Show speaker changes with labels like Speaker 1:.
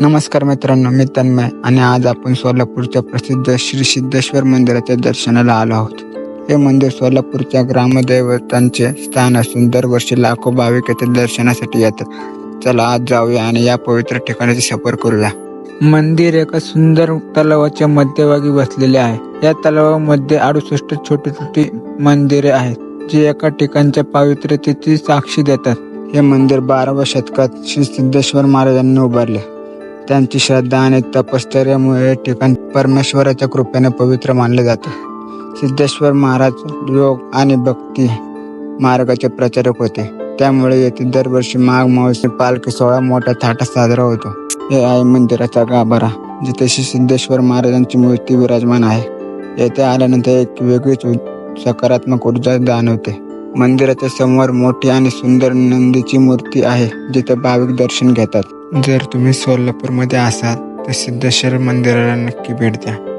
Speaker 1: नमस्कार मित्रांनो मी तन्मय आणि आज आपण सोलापूरच्या प्रसिद्ध श्री सिद्धेश्वर मंदिराच्या दर्शनाला आलो आहोत. हे मंदिर सोलापूरच्या ग्रामदैवतांचे स्थान असून दरवर्षी लाखो भाविक येथे दर्शनासाठी येतात. चला आज जाऊया आणि या पवित्र ठिकाणाची सफर करूया. मंदिर एका सुंदर तलावाच्या मध्यभागी बसलेले आहे. या तलावामध्ये अडुसष्ट छोटी छोटी मंदिरे आहेत जी एका ठिकाणच्या पावित्र्यतेची साक्षी देतात. हे मंदिर बाराव्या शतकात श्री सिद्धेश्वर महाराजांनी उभारले. त्यांची श्रद्धा आणि तपश्चर्यामुळे हे ठिकाण परमेश्वराच्या कृपेने पवित्र मानले जाते. सिद्धेश्वर महाराज योग आणि भक्ती मार्गाचे प्रचारक होते. त्यामुळे येथे दरवर्षी माघ महोत्सव पालखी सोहळा मोठ्या थाटात साजरा होतो. हे आहे मंदिराचा गाभारा जिथे श्री सिद्धेश्वर महाराजांची मूर्ती विराजमान आहे. येथे आल्यानंतर एक वेगळीच सकारात्मक ऊर्जा जाणवते. मंदिराच्या समोर मोठी आणि सुंदर नंदीची मूर्ती आहे जिथे भाविक दर्शन घेतात. जर तुम्ही सोलापूरमध्ये असाल तर सिद्धेश्वर मंदिराला नक्की भेट द्या.